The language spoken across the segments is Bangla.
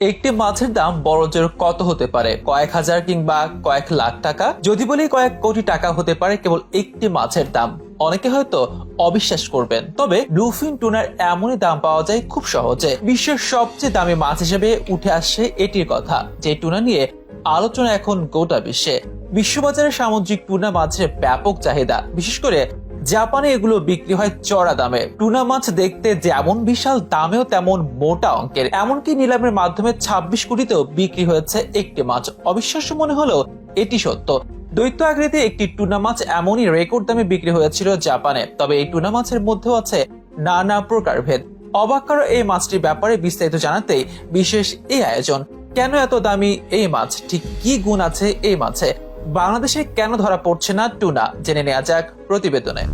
একটি মাছের দাম বড় জোর কত হতে পারে? কয়েক হাজার কিংবা কয়েক লাখ টাকা? যদি বলি কয়েক কোটি টাকা হতে পারে কেবল একটি মাছের দাম। অনেকে হয়তো অবিশ্বাস করবেন। তবে ব্লুফিন টুনার এমনই দাম পাওয়া যায় খুব সহজে। বিশ্বের সবচেয়ে দামি মাছ হিসেবে উঠে আসছে এটির কথা, যে টুনা নিয়ে আলোচনা এখন গোটা বিশ্বে। বিশ্ববাজারে সামুদ্রিক টুনা মাছের ব্যাপক চাহিদা। বিশেষ করে জাপানে এগুলো বিক্রি হয় চড়া দামে। টুনা মাছ দেখতে যেমন বিশাল, দামেও তেমন মোটা অঙ্কের। এমনকি নিলামের মাধ্যমে ২৬ কোটিতেও বিক্রি হয়েছে একটি মাছ। অবিশ্বাস্য মনে হলেও এটি সত্য। দৈত্য আকৃতির একটি টুনা মাছ এমনই রেকর্ড দামে বিক্রি হয়েছিল জাপানে। তবে এই টুনা মাছের মধ্যেও আছে নানা প্রকারভেদ অবাক করা এই মাছটির ব্যাপারে বিস্তারিত জানাতেই বিশেষ এই আয়োজন। কেন এত দামি এই মাছ? ঠিক কি গুণ আছে এই মাছে? বাংলাদেশে কেন ধরা পড়ছে না টুনা? জেনে নেওয়া যাক প্রতিবেদনে।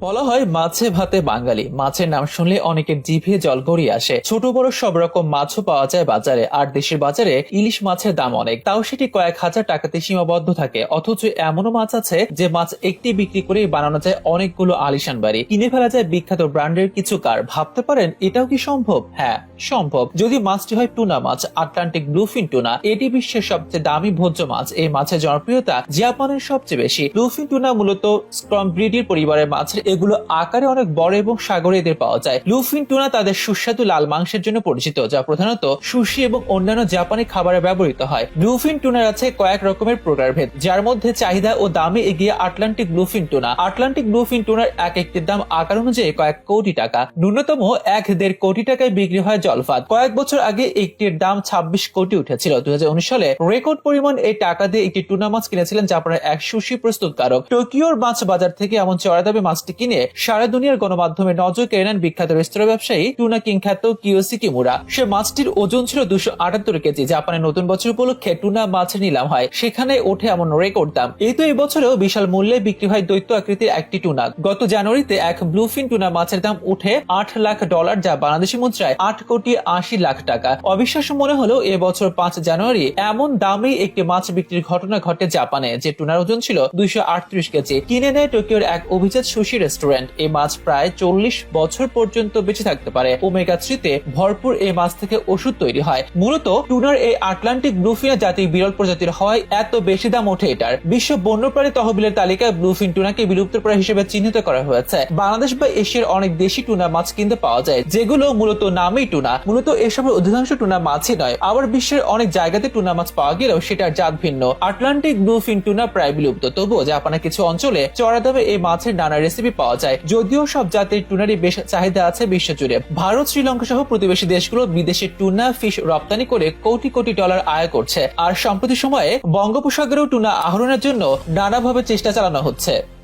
বলা হয় মাছে ভাতে বাঙালি। মাছের নাম শুনলে অনেকের জিভে জল গড়িয়ে আসে। ছোট বড় সব রকম মাছও পাওয়া যায় বাজারে। আর দেশের বাজারে ইলিশ মাছের দাম অনেক। তাও সেটি কয়েক হাজার টাকাতে সীমাবদ্ধ থাকে। অথচ এমনও মাছ আছে যে মাছ একটি বিক্রি করে বানানো যায় অনেকগুলো আলিশান বাড়ি। কিনে ফেলা যায় বিখ্যাত ব্র্যান্ডের কিছু কার। ভাবতে পারেন, এটাও কি সম্ভব? হ্যাঁ সম্ভব। যদি মাছটি হয় টুনা মাছ, আটলান্টিক ব্লুফিন টুনা। এটি বিশ্বের সবচেয়ে দামি ভোজ্য মাছ। এই মাছের জনপ্রিয়তা জাপানের সবচেয়ে বেশি। ব্লুফিন টুনা মূলত স্ক্রমব্রিডির পরিবারের মাছের। এগুলো আকারে অনেক বড় এবং সাগরে এদের পাওয়া যায়। লুফিন টুনা তাদের সুস্বাদু লাল মাংসের জন্য পরিচিত, যা প্রধানত সুশি এবং অন্যান্য জাপানি খাবারে ব্যবহৃত হয়। ব্লুফিন টুনার আছে কয়েক রকমের প্রকারভেদ যার মধ্যে চাহিদা ও দামে এগিয়ে Atlantic bluefin tuna. Atlantic bluefin toner এক একটির দাম আকার অনুযায়ী কয়েক কোটি টাকা, ন্যূনতম এক দেড় কোটি টাকায় বিক্রি হয় জলফাত কয়েক বছর আগে একটির দাম ছাব্বিশ কোটি উঠেছিল। দুই হাজার উনিশ সালে রেকর্ড পরিমাণ এই টাকা দিয়ে একটি টুনা মাছ কিনেছিলেন জাপানের এক সুশি প্রস্তুতকারক। টোকিওর মাছ বাজার থেকে এমন চড়া দামে মাছটি কিনে সারা দুনিয়ার গণমাধ্যমে নজর কেড়ে নেন বিখ্যাত রেস্তোরাঁ ব্যবসায়ী টুনা কিং খ্যাত কিওসি কিমুরা। সে মাছটির ওজন ছিল দুশো আটাত্তর কেজি, জাপানের নতুন বছর উপলক্ষে টুনা মাছ নিলাম হয়। সেখানে ওঠে এমন রেকর্ড দাম। এই তো এবছরেও বিশাল মূল্যে বিক্রি হয় দৈত্য আকৃতির একটি টুনা। গত জানুয়ারিতে এক ব্লুফিন টুনা মাছের দাম উঠে আট লাখ ডলার, যা বাংলাদেশি মুদ্রায় আট কোটি আশি লাখ টাকা। অবিশ্বাস্য মনে হলেও এবছর পাঁচ জানুয়ারি এমন দামেই একটি মাছ বিক্রির ঘটনা ঘটে জাপানে, যে টুনার ওজন ছিল দুইশো আটত্রিশ কেজি। কিনে নেয় টোকিওর এক অভিজাত সুশি রেস্টুরেন্ট। এই মাছ প্রায় চল্লিশ বছর পর্যন্ত বেঁচে থাকতে পারে। ওমেগা থ্রিতে ভরপুর এই মাছ থেকে ওষুধ তৈরি হয়। মূলত টুনার এই আটলান্টিক ব্লুফিনা জাতি বিরল প্রজাতির হয় এত বেশি দাম ওঠে এটার। বিশ্ব বন্যপ্রাণী তহবিলের তালিকায় ব্লুফিন টুনাকে বিলুপ্তপ্রায় হিসেবে চিহ্নিত করা হয়েছে। বাংলাদেশ বা এশিয়ার অনেক দেশি টুনা মাছ কিনতে পাওয়া যায়, যেগুলো মূলত নামেই টুনা। মূলত এসবের অধিকাংশ টুনা মাছই নয়, আবার বিশ্বের অনেক জায়গাতে টুনা মাছ পাওয়া গেলেও সেটার জাত ভিন্ন। আটলান্টিক ব্লুফিন টুনা প্রায় বিলুপ্ত। তবুও জাপানের কিছু অঞ্চলে চড়া দামে এই মাছের নানা রেসিপি পাওয়া যায়। যদিও সব জাতির টুনারই বেশ চাহিদা আছে বিশ্বজুড়ে ভারত, শ্রীলঙ্কা সহ প্রতিবেশী দেশগুলো বিদেশে টুনা ফিশ রপ্তানি করে কোটি কোটি ডলার আয় করছে। আর সম্প্রতি সময়ে বঙ্গোপসাগরেও টুনা আহরণের জন্য নানাভাবে চেষ্টা চালানো হচ্ছে।